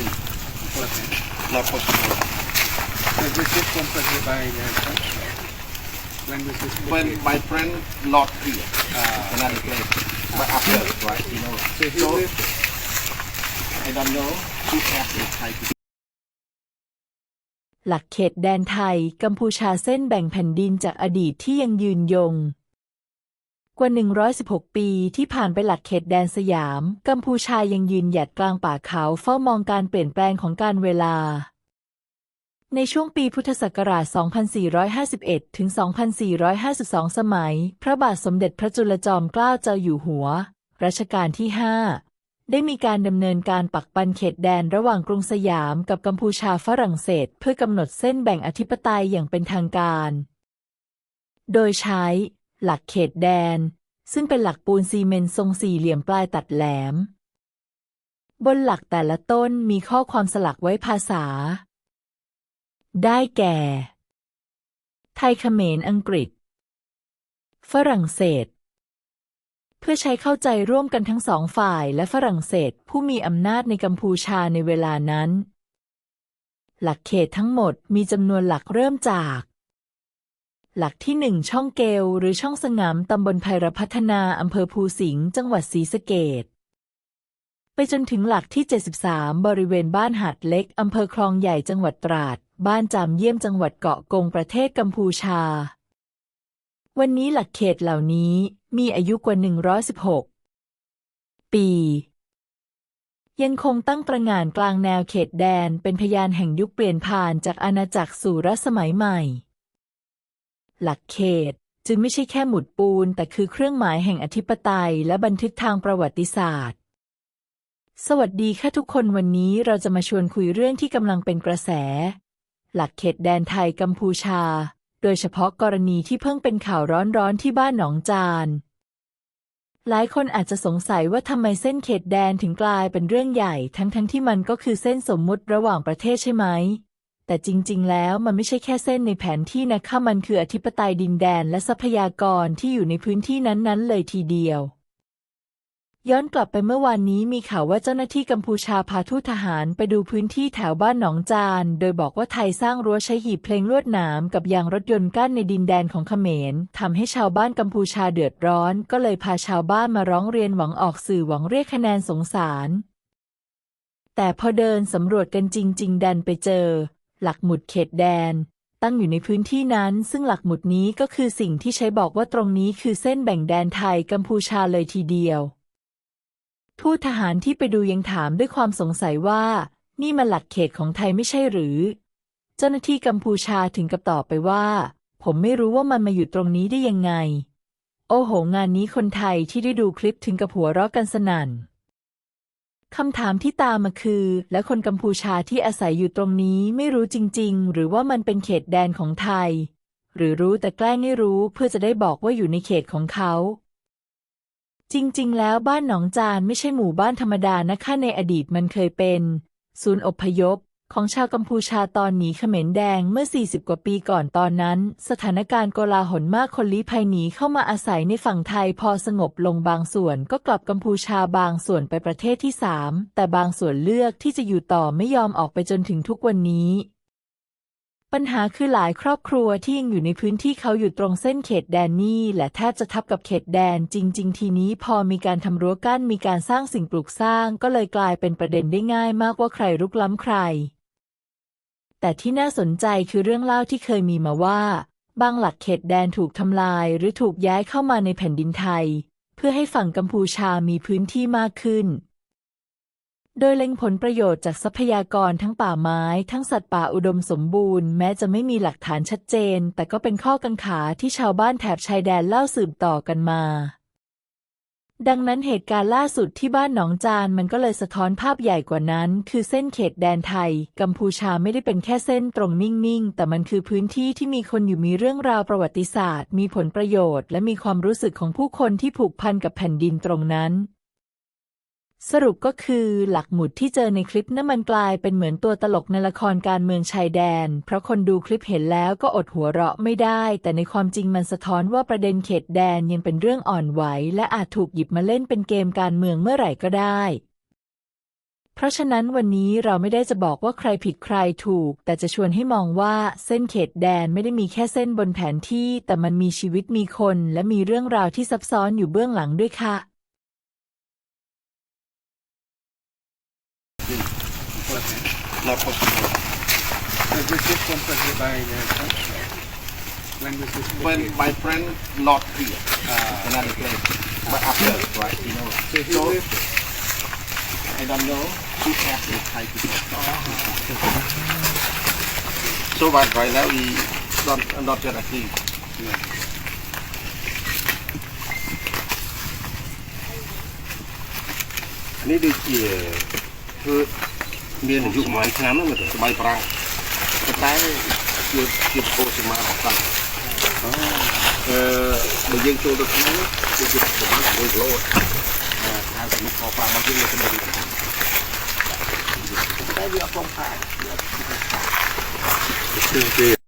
Hindi. Okay. Not possible. Was this just completed by the council? When was this When completed? my friend not here, Ah, another place, but after, right, you know. So who So, lived there? I don't know who has the title. หลักเขตแดนไทย กัมพูชาเส้นแบ่งแผ่นดินจากอดีตที่ยังยืนยง กว่า 116 ปีที่ผ่านไปหลักเขตแดนสยาม กัมพูชายังยืนหยัดกลางป่าเขาเฝ้ามองการเปลี่ยนแปลงของการเวลา ในช่วงปีพุทธศักราช 2451 ถึง 2452 สมัย พระบาทสมเด็จพระจุลจอมเกล้าเจ้าอยู่หัว รัชกาลที่ 5 ได้มีการดำเนินการปักปันเขตแดนระหว่างกรุงสยามกับกัมพูชาฝรั่งเศส เพื่อกำหนดเส้นแบ่งอธิปไตยอย่างเป็นทางการ โดยใช้ หลักเขตแดน ซึ่งเป็นหลักปูนซีเมนต์ทรงสี่เหลี่ยมปลายตัดแหลม บนหลักแต่ละต้นมีข้อความสลักไว้ภาษา ได้แก่ ไทยเขมรอังกฤษ ฝรั่งเศส เพื่อใช้เข้าใจร่วมกันทั้งสองฝ่ายและฝรั่งเศสผู้มีอำนาจในกัมพูชาในเวลานั้น หลักเขตทั้งหมดมีจำนวนหลักเริ่มจาก หลักที่หนึ่งช่องเกลหรือช่องสงามตำบลไพรพัฒนาอำเภอภูสิงห์จังหวัดศรีสะเกษไปจนถึงหลักที่ 73 บริเวณบ้านหาดเล็กอำเภอคลองใหญ่จังหวัดตราด บ้านจามเยี่ยมจังหวัดเกาะกงประเทศกัมพูชา วันนี้หลักเขตเหล่านี้มีอายุกว่า 116 ปี ยังคงตั้งตระงานกลางแนวเขตแดนเป็นพยานแห่งยุคเปลี่ยนผ่านจากอาณาจักรสู่รัสมัยใหม่ หลักเขต จึงไม่ใช่แค่หมุดปูน แต่คือเครื่องหมายแห่งอธิปไตยและบันทึกทางประวัติศาสตร์ สวัสดีค่ะทุกคนวันนี้เราจะมาชวนคุยเรื่องที่กำลังเป็นกระแส หลักเขตแดนไทยกัมพูชา โดยเฉพาะกรณีที่เพิ่งเป็นข่าวร้อนๆที่บ้านหนองจานหลายคนอาจจะสงสัยว่าทำไมเส้นเขตแดนถึงกลายเป็นเรื่องใหญ่ ทั้งๆที่มันก็คือเส้นสมมุติระหว่างประเทศใช่ไหม แต่จริง ๆ แล้วมันไม่ใช่แค่เส้นในแผนที่นะคะมันคืออธิปไตยดินแดนและทรัพยากรที่อยู่ในพื้นที่นั้น ๆ เลยทีเดียว ย้อนกลับไปเมื่อวานนี้มีข่าวว่าเจ้าหน้าที่กัมพูชาพาทูตทหารไปดูพื้นที่แถวบ้านหนองจาน โดยบอกว่าไทยสร้างรั้วใช้หีบเพลงลวดหนามกับยางรถยนต์กั้นในดินแดนของเขมรทำให้ชาวบ้านกัมพูชาเดือดร้อน ก็เลยพาชาวบ้านมาร้องเรียนหวังออกสื่อหวังเรียกคะแนนสงสารแต่พอเดินสำรวจกันจริง ๆ ดันไปเจอ หลักหมุดเขตแดน ตั้งอยู่ในพื้นที่นั้น ซึ่งหลักหมุดนี้ก็คือสิ่งที่ใช้บอกว่าตรงนี้คือเส้นแบ่งแดนไทยกัมพูชาเลยทีเดียวทูตทหารที่ไปดูยังถามด้วยความสงสัยว่า นี่มันหลักเขตของไทยไม่ใช่หรือ เจ้าหน้าที่กัมพูชาถึงกับตอบไปว่า ผมไม่รู้ว่ามันมาอยู่ตรงนี้ได้ยังไง โอ้โห งานนี้คนไทยที่ได้ดูคลิปถึงกับหัวเราะกันสนั่น คำถามที่ตามมาคือ และคนกัมพูชาที่อาศัยอยู่ตรงนี้ไม่รู้จริง ๆ หรือว่ามันเป็นเขตแดนของไทย หรือรู้แต่แกล้งให้รู้เพื่อจะได้บอกว่าอยู่ในเขตของเขา จริง ๆ แล้วบ้านหนองจานไม่ใช่หมู่บ้านธรรมดานะคะในอดีตมันเคยเป็น ศูนย์อพยพ ของชาวกัมพูชาตอนหนีเขมรแดงเมื่อ 40 กว่าปีก่อนตอนนั้น สถานการณ์โกลาหลมากคนลี้ภัยหนีเข้ามาอาศัยในฝั่งไทยพอสงบลงบางส่วนก็กลับกัมพูชาบางส่วนไปประเทศที่สามแต่บางส่วนเลือกที่จะอยู่ต่อไม่ยอมออกไปจนถึงทุกวันนี้ ปัญหาคือหลายครอบครัวที่ยังอยู่ในพื้นที่เขาอยู่ตรงเส้นเขตแดนนี่และแทบจะทับกับเขตแดนจริง ๆ ทีนี้พอมีการทำรั้วกั้นมีการสร้างสิ่งปลูกสร้าง ก็เลยกลายเป็นประเด็นได้ง่ายมากว่าใครรุกล้ำใคร แต่ที่น่าสนใจคือเรื่องเล่าที่เคยมีมาว่า บางหลักเขตแดนถูกทำลายหรือถูกย้ายเข้ามาในแผ่นดินไทย เพื่อให้ฝั่งกัมพูชามีพื้นที่มากขึ้น โดยเล็งผลประโยชน์จากทรัพยากรทั้งป่าไม้ทั้งสัตว์ป่าอุดมสมบูรณ์แม้จะไม่มีหลักฐานชัดเจน แต่ก็เป็นข้อกังขาที่ชาวบ้านแถบชายแดนเล่าสืบต่อกันมา ดังนั้นเหตุการณ์ล่าสุดที่บ้านหนองจานมันก็เลยสะท้อนภาพใหญ่กว่านั้น คือเส้นเขตแดนไทย กัมพูชาไม่ได้เป็นแค่เส้นตรงนิ่งๆ แต่มันคือพื้นที่ที่มีคนอยู่มีเรื่องราวประวัติศาสตร์ มีผลประโยชน์ และมีความรู้สึกของผู้คนที่ผูกพันกับแผ่นดินตรงนั้น สรุปก็คือหลักหมุดที่เจอในคลิปนั้นมันกลายเป็นเหมือนตัวตลกในละครการเมืองชายแดน เพราะคนดูคลิปเห็นแล้วก็อดหัวเราะไม่ได้ แต่ในความจริงมันสะท้อนว่าประเด็นเขตแดนยังเป็นเรื่องอ่อนไหว และอาจถูกหยิบมาเล่นเป็นเกมการเมืองเมื่อไหร่ก็ได้ เพราะฉะนั้นวันนี้เราไม่ได้จะบอกว่าใครผิดใครถูก แต่จะชวนให้มองว่าเส้นเขตแดนไม่ได้มีแค่เส้นบนแผนที่ แต่มันมีชีวิตมีคน และมีเรื่องราวที่ซับซ้อนอยู่เบื้องหลังด้วยค่ะ la posibilidad. When my friend not here, uh, another place, but after, right? You know, so I don't know who has the Thai people. So but right now we don't not yet agree. Yeah. นี่ดีเกียคือ មានអាយុប្រហែលឆ្នាំហ្នឹងមើលទៅស្បៃប្រាំងប៉ុន្តែជាជាពោសមារបស់គាត់អឺបើយើងចូលទៅក្នុងនេះគឺជាប្រហែល1គីឡូអឺហៅថាមកខฟ้าមកយើងទៅដល់តែវាអត់កំផា